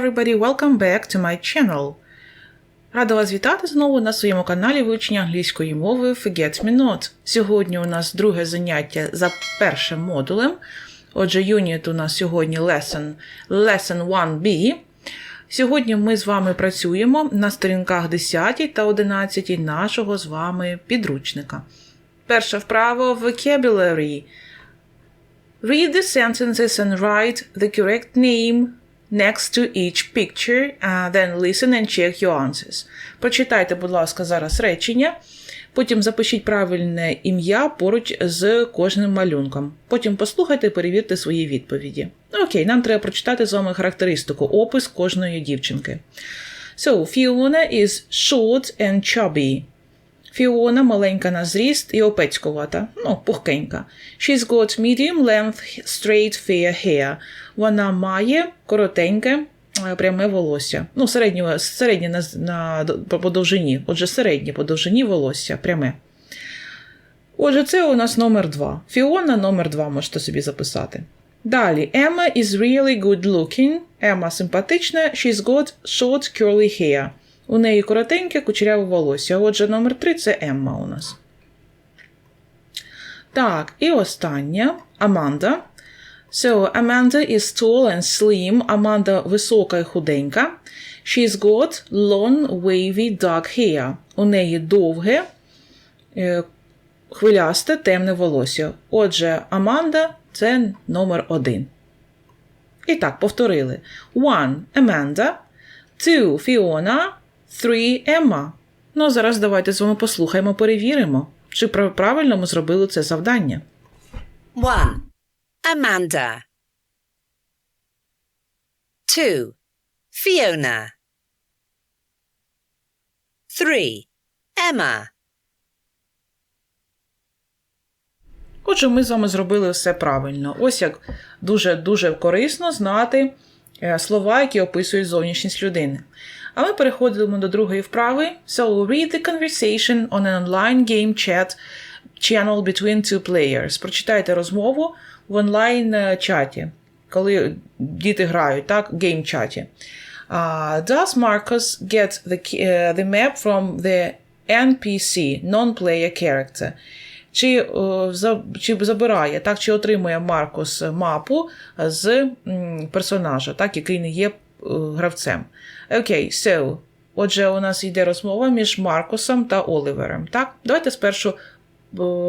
everybody, welcome back to my channel. Рада вас вітати знову на своєму каналі вивчення англійської мови Forget Me Not. Сьогодні у нас друге заняття за першим модулем. Отже, юніт у нас сьогодні lesson, lesson 1B. Сьогодні ми з вами працюємо на сторінках 10 та 11 нашого з вами підручника. Перша вправа vocabulary. Read the sentences and write the correct name next to each picture, uh, then listen and check your answers. Прочитайте, будь ласка, зараз речення. Потім запишіть правильне ім'я поруч з кожним малюнком. Потім послухайте і перевірте свої відповіді. Окей, нам треба прочитати з вами характеристику, опис кожної дівчинки. So, Fiona is short and chubby. Фіона маленька на зріст і опецькувата, ну, пухкенька. She's got medium length straight fair hair. Вона має коротеньке е, пряме волосся. Ну, середнє, середнє на, на, по довжині. Отже, середнє по довжині волосся пряме. Отже, це у нас номер два. Фіона номер два можете собі записати. Далі, Emma is really good looking. Емма симпатична. She's got short curly hair. У неї коротеньке кучеряве волосся. Отже, номер 3 це Емма у нас. Так, і остання Аманда. So, Amanda is tall and slim. Аманда висока і худенька. She's got long, wavy, dark hair. У неї довге, е, хвилясте, темне волосся. Отже, Аманда це номер один. І так, повторили. One Amanda. Two Fiona. Three Emma. Ну, а зараз давайте з вами послухаємо, перевіримо, чи правильно ми зробили це завдання. 1. Amanda. 2. Fiona. 3. Emma. Отже, ми з вами зробили все правильно. Ось як дуже-дуже корисно знати е, слова, які описують зовнішність людини. А ми переходимо до другої вправи. So, read the conversation on an online game chat channel between two players. Прочитайте розмову в онлайн-чаті, коли діти грають, так, гейм-чаті. Uh, does Marcus get the, uh, the map from the NPC, non-player character? Чи, е, за- чи забирає, так, чи отримує Маркус мапу з м, персонажа, так, який не є е, гравцем. Окей, so, отже, у нас йде розмова між Маркусом та Олівером. Так? Давайте спершу е,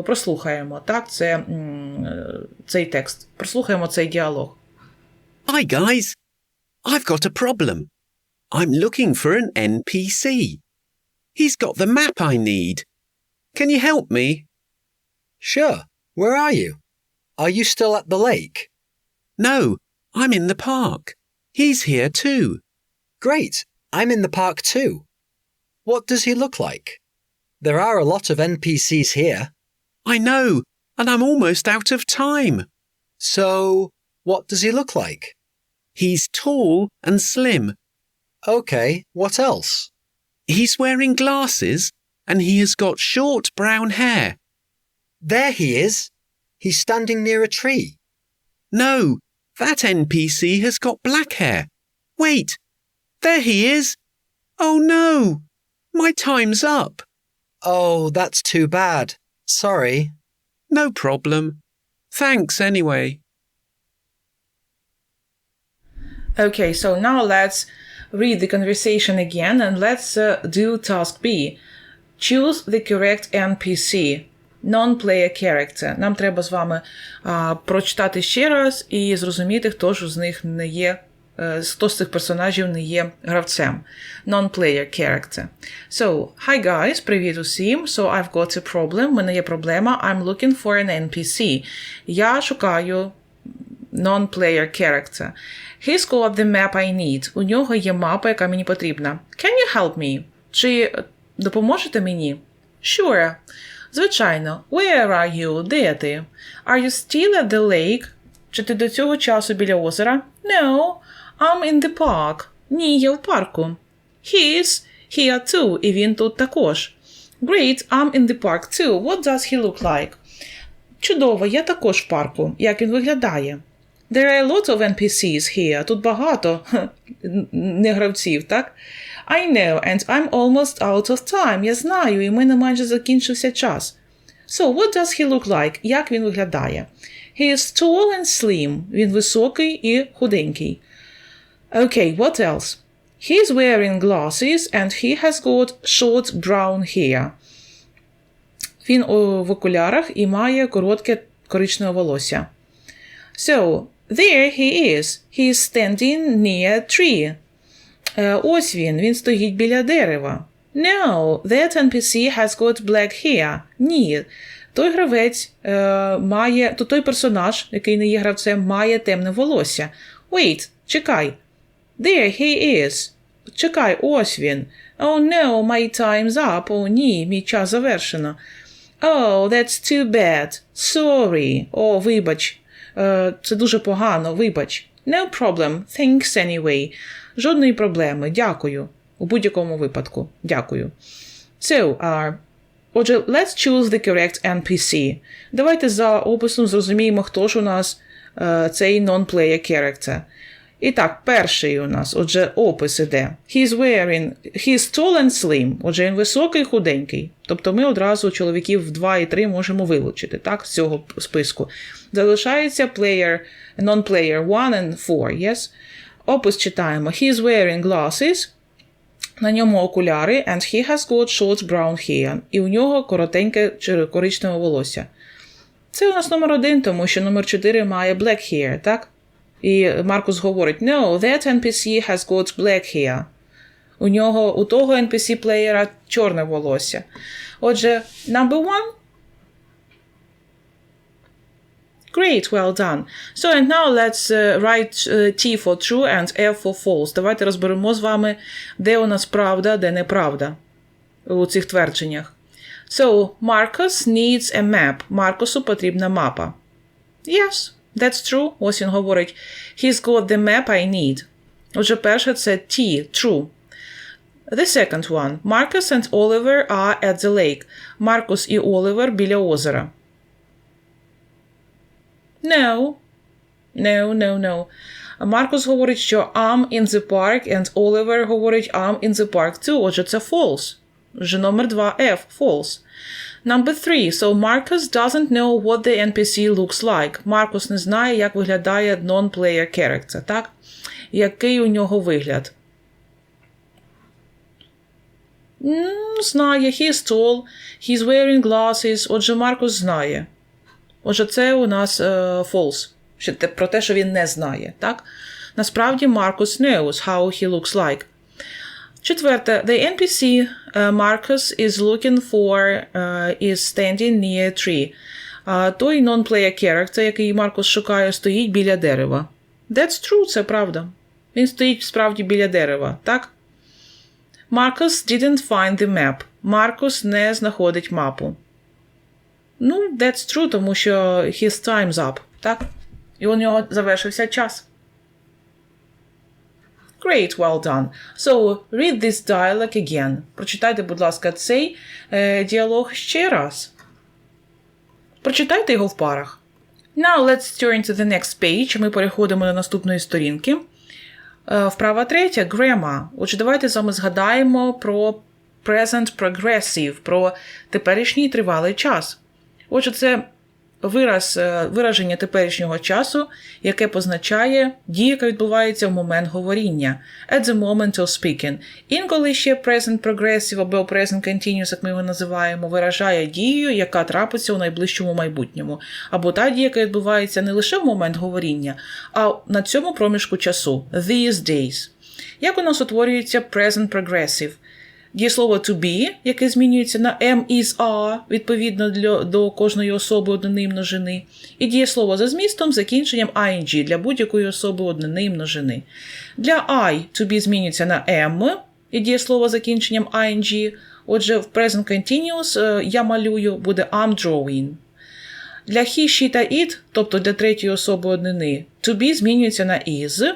прослухаємо так, це, е, цей текст. Прослухаємо цей діалог. Hi, guys. I've got a problem. I'm looking for an NPC. He's got the map I need. Can you help me? Sure. Where are you? Are you still at the lake? No, I'm in the park. He's here too. Great. I'm in the park too. What does he look like? There are a lot of NPCs here. I know, and I'm almost out of time. So, what does he look like? He's tall and slim. Okay, what else? He's wearing glasses, and he has got short brown hair. There he is. He's standing near a tree. No, that NPC has got black hair. Wait, there he is. Oh no, my time's up. Oh, that's too bad. Sorry. No problem. Thanks anyway. Okay, so now let's read the conversation again and let's uh, do task B. Choose the correct NPC, non-player character. Нам треба з вами а, прочитати ще раз і зрозуміти, хто ж з них не є, е, хто з цих персонажів не є гравцем. Non-player character. So, hi guys, привіт усім. So, I've got a problem. У мене є проблема. I'm looking for an NPC. Я шукаю non-player character. He's got the map I need. У нього є мапа, яка мені потрібна. Can you help me? Чи допоможете мені? Sure. Звичайно. Where are you? Де ти? Are you still at the lake? Чи ти до цього часу біля озера? No. I'm in the park. Ні, я в парку. He's here too. І він тут також. Great, I'm in the park too. What does he look like? Чудово, я також в парку. Як він виглядає? There are a lot of NPCs here. Тут багато не гравців, так? I know, and I'm almost out of time. Я знаю, і в мене майже закінчився час. So, what does he look like? Як він виглядає? He is tall and slim. Він високий і худенький. Okay, what else? He's wearing glasses and he has got short brown hair. Він в окулярах і має коротке коричневе волосся. So, there he is. He is standing near a tree. Е, ось він, він стоїть біля дерева. No, that NPC has got black hair. Ні. Той гравець е, має, то той персонаж, який не є гравцем, має темне волосся. Wait, чекай. There he is. Чекай, ось він. Oh no, my time's up. О, ні, мій час завершено. Oh, that's too bad. Sorry. О, вибач. Е, це дуже погано, вибач. No problem. Thanks anyway. Жодної проблеми. Дякую. У будь-якому випадку. Дякую. So, uh, отже, let's choose the correct NPC. Давайте за описом зрозуміємо, хто ж у нас uh, цей non-player character. І так, перший у нас, отже, опис іде. He's wearing, he's tall and slim. Отже, він високий, худенький. Тобто ми одразу чоловіків 2 і 3 можемо вилучити, так, з цього списку. Залишається player, non-player 1 and 4, yes? Опис читаємо. He's wearing glasses. На ньому окуляри, and he has got short brown hair. І у нього коротеньке коричневе волосся. Це у нас номер один, тому що номер 4 має black hair, так? І Маркус говорить: No, that NPC has got black hair. У нього, у того NPC-плеєра чорне волосся. Отже, number one. Great, well done. So, and now let's uh, write uh, T for true and F for false. Давайте розберемо з вами, де у нас правда, де неправда у цих твердженнях. So, Marcus needs a map. Маркусу потрібна мапа. Yes, that's true. Ось він говорить. He's got the map I need. Отже, перше це T, true. The second one. Marcus and Oliver are at the lake. Маркус і Оливер біля озера. No. No, no, no. Маркус говорить, що I'm in the park, and Oliver говорить I'm in the park too. Отже, це false. Вже номер два F, false. Number three. So Marcus doesn't know what the NPC looks like. Маркус не знає, як виглядає non-player character, так? Який у нього вигляд? Знає, he's tall, he's wearing glasses. Отже, Маркус знає. Отже, це у нас е, false. Що Про те, що він не знає, так? Насправді, Маркус knows how he looks like. Четверте, the NPC uh, Marcus is looking for uh, is standing near a tree. Той non-player character, який Маркус шукає, стоїть біля дерева. That's true, це правда. Він стоїть справді біля дерева, так? Marcus didn't find the map. Маркус не знаходить мапу. Ну, that's true, тому що his time's up, так? І у нього завершився час. Great, well done. So, read this dialogue again. Прочитайте, будь ласка, цей е, діалог ще раз. Прочитайте його в парах. Now let's turn to the next page. Ми переходимо до наступної сторінки. Е, Вправа третя grammar. Отже, давайте з вами згадаємо про present progressive, про теперішній тривалий час. Отже, це вираз, е, вираження теперішнього часу, яке позначає дію, яка відбувається в момент говоріння. At the moment of speaking. Інколи ще present progressive або present continuous, як ми його називаємо, виражає дію, яка трапиться у найближчому майбутньому. Або та дія, яка відбувається не лише в момент говоріння, а на цьому проміжку часу. These days. Як у нас утворюється present progressive? Дієслово to be, яке змінюється на am, is, are, відповідно для, до кожної особи однини множини, і дієслово за змістом закінченням ing для будь-якої особи однини множини. Для I to be змінюється на am, і дієслово з закінченням ing. Отже, в present continuous е, я малюю буде I'm drawing. Для he, she та it, тобто для третьої особи однини, to be змінюється на is,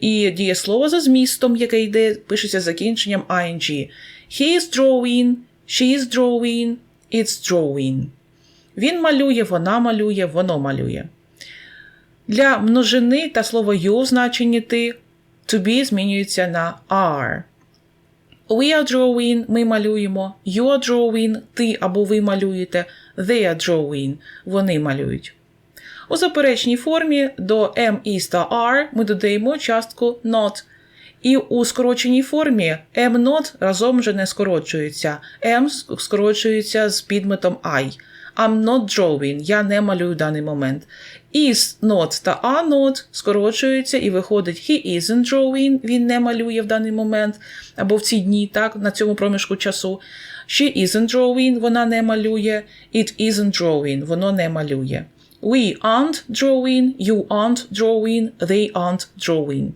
і дієслово за змістом, яке йде, пишеться закінченням ing. He is drawing, she is drawing, it's drawing. Він малює, вона малює, воно малює. Для множини та слова you в значенні ти to be змінюється на are. We are drawing, ми малюємо. You are drawing, ти або ви малюєте. They are drawing, вони малюють. У заперечній формі до am, is та are ми додаємо частку not. І у скороченій формі am not разом вже не скорочується. am скорочується з підметом I. I'm not drawing, я не малюю в даний момент. Is not та are not скорочуються і виходить he isn't drawing, він не малює в даний момент, або в ці дні, так, на цьому проміжку часу. She isn't drawing, вона не малює. It isn't drawing, воно не малює. We aren't drawing, you aren't drawing, they aren't drawing.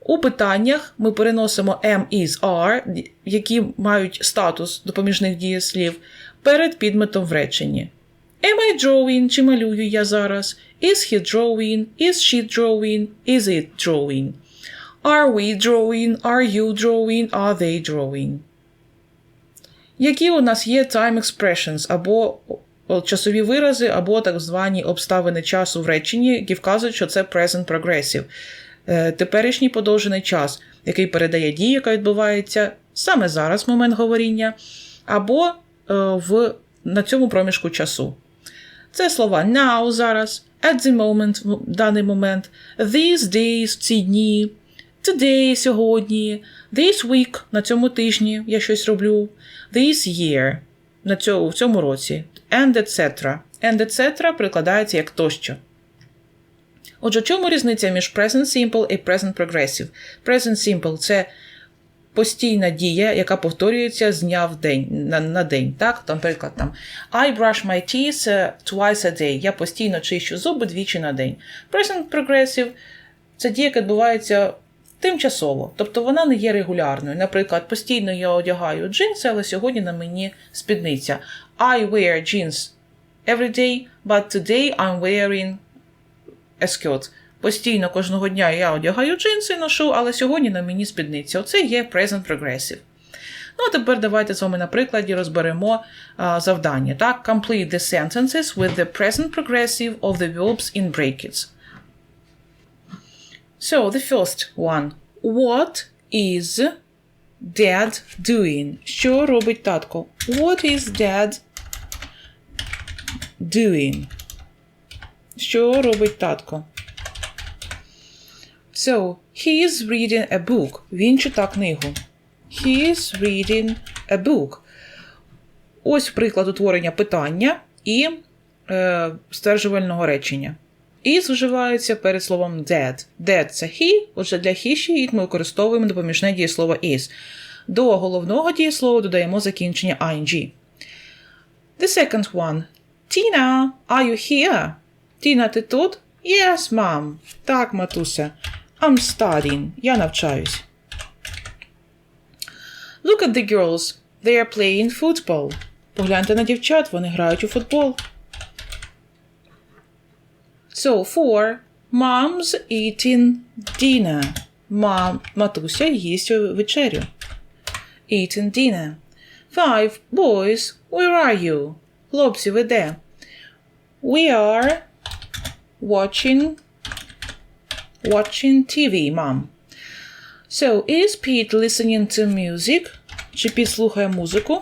У питаннях ми переносимо am, is, are, які мають статус допоміжних дієслів, перед підметом в реченні. Am I drawing? Чи малюю я зараз? Is he drawing? Is she drawing? Is it drawing? Are we drawing? Are you drawing? Are they drawing? Які у нас є time expressions або часові вирази, або так звані обставини часу в реченні, які вказують, що це present progressive. Е, Теперішній подовжений час, який передає дію, яка відбувається саме зараз, в момент говоріння, або е, в, на цьому проміжку часу. Це слова now зараз, at the moment, в даний момент, these days, ці дні, today, сьогодні, this week, на цьому тижні я щось роблю, this year, на цьому, в цьому році, and etc. And etc. прикладається як тощо. Отже, в чому різниця між present simple і present progressive? Present simple це постійна дія, яка повторюється з дня в день, на, на день. Так? Там, Наприклад, там, I brush my teeth uh, twice a day. Я постійно чищу зуби двічі на день. Present progressive це дія, яка відбувається тимчасово, тобто вона не є регулярною. Наприклад, постійно я одягаю джинси, але сьогодні на мені спідниця. I wear jeans every day, but today I'm wearing a skirt. Постійно кожного дня я одягаю джинси, ношу, але сьогодні на мені спідниця. Оце є present progressive. Ну, а тепер давайте з вами на прикладі розберемо а, завдання. Так, Complete the sentences with the present progressive of the verbs in brackets. So, the first one. What is dad doing? Що робить татко? What is dad doing? Що робить татко? So, he is reading a book. Він читає книгу. He is reading a book. Ось приклад утворення питання і е, стверджувального речення. Is вживається перед словом dead. Dead – це he, отже для he, she, it ми використовуємо допоміжне дієслово is. До головного дієслова додаємо закінчення ing. The second one. Tina, are you here? Тіна, ти тут? Yes, mom. Так, матуся. I'm studying. Я навчаюсь. Look at the girls. They are playing football. Погляньте на дівчат, вони грають у футбол. So, four. Mom's eating dinner. Мам, матуся їсть вечерю. Eating dinner. Five. Boys, where are you? Хлопці, ви де? We are watching watching TV, mom. So, is Pete listening to music? Чи Піт слухає музику?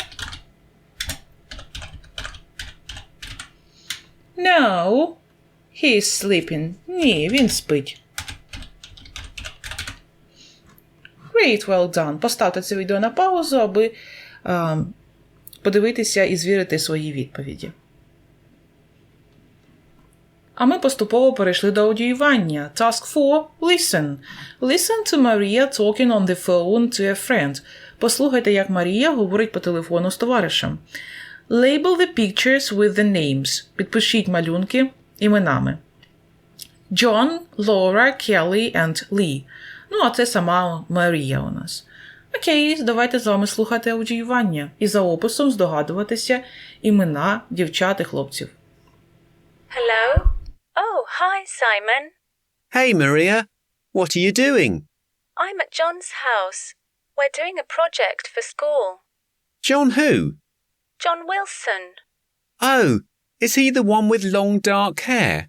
No, he is sleeping. Ні, він спить. Great, well done. Поставте це відео на паузу, аби а, подивитися і звірити свої відповіді. А ми поступово перейшли до аудіювання. Task 4. Listen. Listen to Maria talking on the phone to a friend. Послухайте, як Марія говорить по телефону з товаришем. Label the pictures with the names. Підпишіть малюнки іменами. John, Laura, Kelly and Lee. Ну, а це сама Марія у нас. Окей, давайте з вами слухати аудіювання і за описом здогадуватися імена дівчат і хлопців. Hello? Oh, hi, Simon. Hey, Maria. What are you doing? I'm at John's house. We're doing a project for school. John who? John Wilson. Oh, is he the one with long dark hair?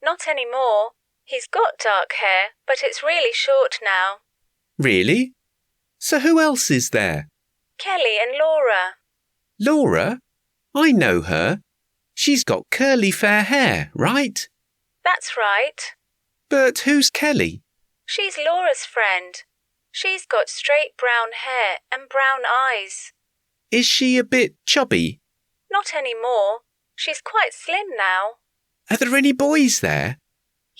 Not anymore. He's got dark hair, but it's really short now. Really? So who else is there? Kelly and Laura. Laura? I know her. She's got curly fair hair, right? That's right. But who's Kelly? She's Laura's friend. She's got straight brown hair and brown eyes. Is she a bit chubby? Not anymore. She's quite slim now. Are there any boys there?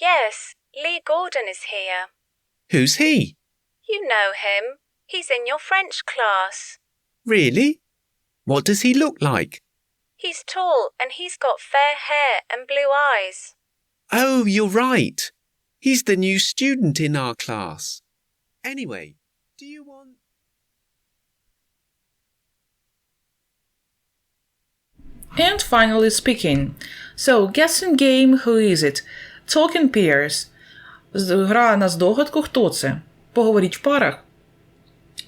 Yes, Lee Gordon is here. Who's he? You know him. He's in your French class. Really? What does he look like? He's tall and he's got fair hair and blue eyes. Oh, you're right. He's the new student in our class. Anyway, do you want. And finally speaking. So, guessing game, who is it? Talking pairs. Гра на здогадку, хто це? Поговоріть в парах.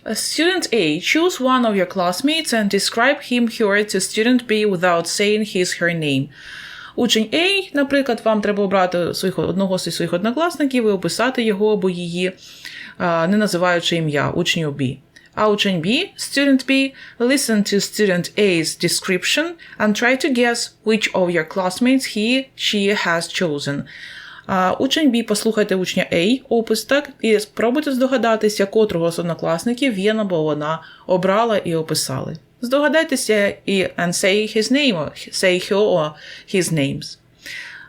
Student A, choose one of your classmates and describe him her to student B without saying his her name. Учень A, наприклад, вам треба обрати своїх, одного зі своїх однокласників і описати його або її, не називаючи ім'я учню B. Учень B, student B, listen to student A's description and try to guess which of your classmates he, she has chosen. А, учень B, послухайте учня A, опис так, і спробуйте здогадатися, котрого з однокласників він або вона обрала і описали. Здогадайтеся і and say his name, or say her or his names.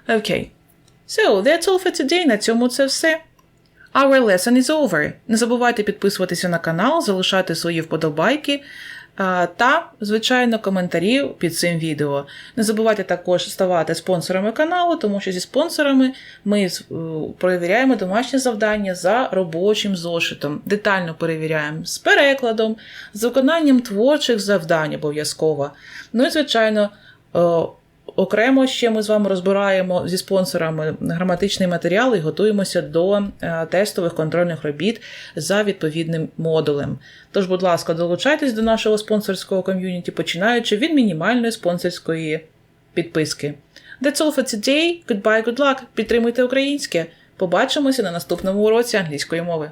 Okay. So, that's all for today. На цьому це все. Our lesson is over. Не забувайте підписуватися на канал, залишати свої вподобайки та, звичайно, коментарі під цим відео. Не забувайте також ставати спонсорами каналу, тому що зі спонсорами ми е, перевіряємо домашнє завдання за робочим зошитом. Детально перевіряємо з перекладом, з виконанням творчих завдань обов'язково. Ну і, звичайно, е, Окремо ще ми з вами розбираємо зі спонсорами граматичний матеріал і готуємося до е, тестових контрольних робіт за відповідним модулем. Тож, будь ласка, долучайтесь до нашого спонсорського ком'юніті, починаючи від мінімальної спонсорської підписки. That's all for today. Goodbye, good luck. Підтримуйте українське. Побачимося на наступному уроці англійської мови.